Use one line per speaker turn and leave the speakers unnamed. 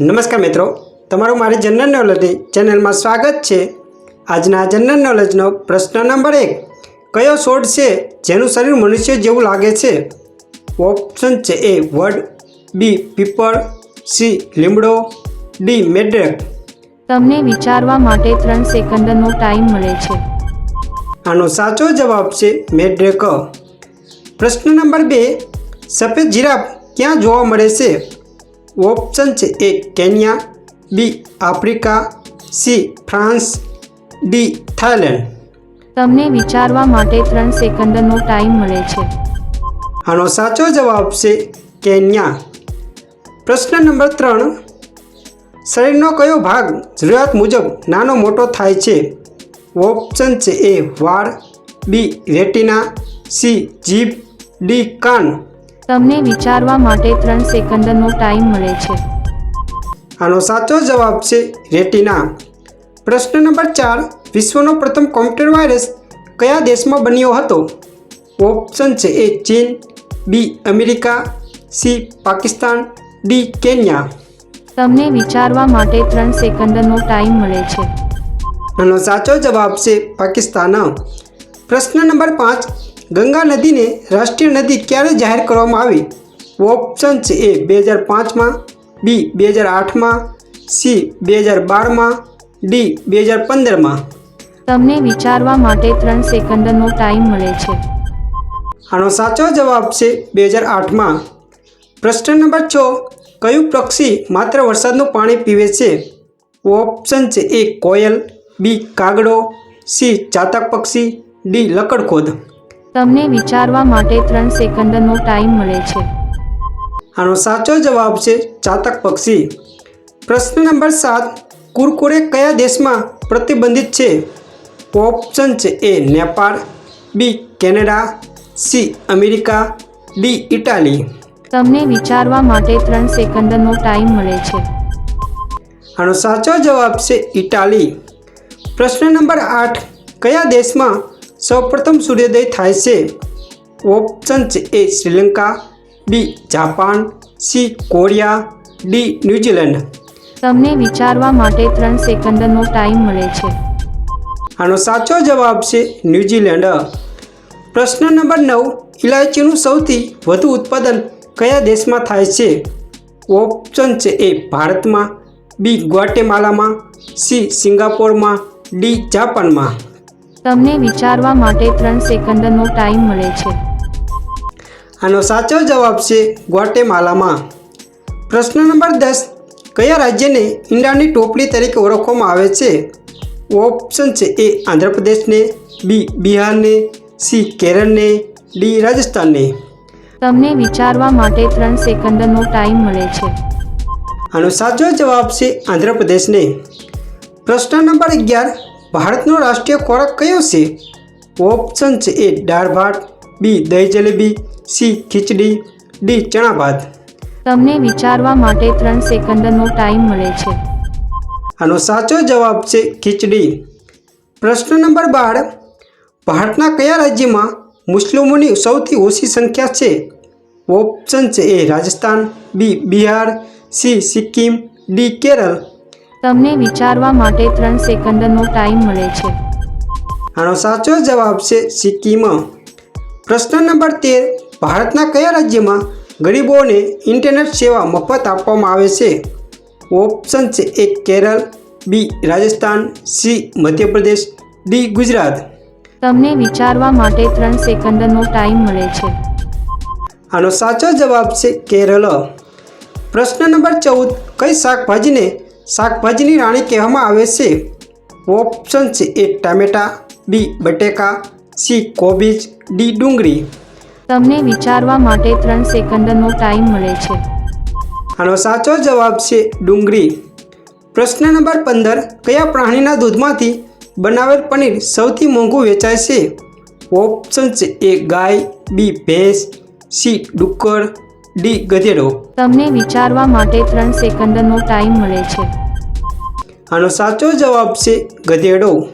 નમસ્કાર મિત્રો તમારું મારી જનરલ નોલેજની ચેનલમાં સ્વાગત છે. આજના જનરલ નોલેજનો પ્રશ્ન નંબર એક કયો છોડ છે જેનું શરીર મનુષ્ય જેવું લાગે છે? ઓપ્શન છે એ વડ બી પીપળ સી લીમડો ડી મેડ્રેક
તમને વિચારવા માટે ત્રણ સેકન્ડનો ટાઈમ મળે છે.
આનો સાચો જવાબ છે મેડ્રેક પ્રશ્ન નંબર બે સફેદ જીરાફ ક્યાં જોવા મળે છે? ઓપ્શન છે A Kenya B Africa C France D Thailand.
તમને વિચારવા માટે ત્રણ સેકન્ડનો ટાઈમ મળે છે.
આનો સાચો જવાબ છે કેન્યા. પ્રશ્ન નંબર ત્રણ. શરીરનો કયો ભાગ જરૂરિયાત મુજબ નાનો મોટો થાય છે? ઓપ્શન છે એ વાળ બી રેટિના સી જીભ ડી કાન.
તમને વિચારવા માટે ત્રણ સેકન્ડનો ટાઈમ મળે છે.
આનો સાચો જવાબ છે રેટિના. પ્રશ્ન નંબર ચાર વિશ્વનો પ્રથમ કોમ્પ્યુટર વાયરસ કયા દેશમાં બન્યો હતો? ઓપ્શન છે એ ચીન B America C Pakistan D Kenya.
તમને વિચારવા માટે ત્રણ સેકન્ડનો ટાઈમ મળે છે.
આનો સાચો જવાબ છે પાકિસ્તાન. પ્રશ્ન નંબર પાંચ ગંગા નદીને રાષ્ટ્રીય નદી ક્યારે જાહેર કરવામાં આવી? ઓપ્શન છે એ બે હજાર પાંચમાં બી બે હજાર આઠમાં સી બે હજાર બારમાં ડી બે હજાર પંદરમાં.
તમને વિચારવા માટે ત્રણ સેકન્ડનો ટાઈમ મળે છે.
આનો સાચો જવાબ છે બે હજાર આઠમાં. પ્રશ્ન નંબર છ કયું પક્ષી માત્ર વરસાદનું પાણી પીવે છે? ઓપ્શન છે એ કોયલ બી કાગડો સી ચાતક પક્ષી ડી લકડખોદ.
તમને વિચારવા માટે ત્રણ સેકન્ડનો ટાઈમ મળે છે.
આનો સાચો જવાબ છે ચાતક પક્ષી. પ્રશ્ન નંબર સાત કુરકુરે કયા દેશમાં પ્રતિબંધિત છે? ઓપ્શન છે A Nepal B Canada C America D Italy.
તમને વિચારવા માટે ત્રણ સેકન્ડનો ટાઈમ મળે છે.
આનો સાચો જવાબ છે ઇટાલી. પ્રશ્ન નંબર આઠ કયા દેશમાં સૌપ્રથમ સૂર્યોદય થાય છે. Options A Sri Lanka B Japan C Korea D New Zealand.
તમને વિચારવા માટે ત્રણ સેકન્ડનો ટાઈમ મળે છે.
આનો સાચો જવાબ છે ન્યૂઝીલેન્ડ. પ્રશ્ન નંબર નવ ઇલાયચીનું સૌથી વધુ ઉત્પાદન કયા દેશમાં થાય છે? ઓપ્શન છે એ ભારતમાં બી ગ્વાટેમાલામાં સી સિંગાપોરમાં ડી જાપાનમાં.
તમને વિચારવા માટે ત્રણ સેકન્ડનો ટાઈમ મળે છે.
આનો સાચો જવાબ છે ગ્વાટેમાલામાં. પ્રશ્ન નંબર દસ કયા રાજ્યને ઈંડાની ટોપલી તરીકે ઓળખવામાં આવે છે? ઓપ્શન છે એ આંધ્રપ્રદેશને બી બિહારને સી કેરળને ડી રાજસ્થાનને.
તમને વિચારવા માટે ત્રણ સેકન્ડનો ટાઈમ મળે છે.
આનો સાચો જવાબ છે આંધ્રપ્રદેશને. પ્રશ્ન નંબર અગિયાર ભારતનો રાષ્ટ્રીય ખોરાક કયો છે? ઓપ્શન છે એ દાળ ભાત બી દહીં જલેબી સી ખીચડી ડી ચણા ભાત.
તમને વિચારવા માટે ત્રણ સેકન્ડનો ટાઈમ મળે છે.
આનો સાચો જવાબ છે ખીચડી. પ્રશ્ન નંબર બાર. ભારતના કયા રાજ્યમાં મુસ્લિમોની સૌથી ઓછી સંખ્યા છે? ઓપ્શન છે A Rajasthan B Bihar C Sikkim D Kerala.
તમને વિચારવા માટે ત્રણ સેકન્ડનો ટાઈમ મળે છે.
આનો સાચો જવાબ છે સિક્કિમ પ્રશ્ન નંબર તેર ભારતના કયા રાજ્યમાં ગરીબોને ઇન્ટરનેટ સેવા મફત આપવામાં આવે છે? ઓપ્શન છે A Kerala B Rajasthan C Madhya Pradesh D Gujarat.
તમને વિચારવા માટે ત્રણ સેકન્ડનો ટાઈમ મળે છે.
આનો સાચો જવાબ છે કેરળ. પ્રશ્ન નંબર ચૌદ કઈ શાકભાજીને શાકભાજીની રાણી કહેવામાં આવે છે. ઓપ્શન છે એ ટામેટા બી બટેકા સી કોબીજ ડી ડુંગળી.
તમને વિચારવા માટે ત્રણ સેકન્ડનો ટાઈમ મળે છે.
આનો સાચો જવાબ છે ડુંગળી. પ્રશ્ન નંબર પંદર કયા પ્રાણીના દૂધમાંથી બનાવેલ પનીર સૌથી મોંઘું વેચાય છે? ઓપ્શન છે એ ગાય બી ભેંસ સી ડુક્કર ડી ગધેડો.
તમને વિચારવા માટે ત્રણ સેકન્ડનો ટાઈમ મળે છે.
આનો સાચો જવાબ છે ગધેડો.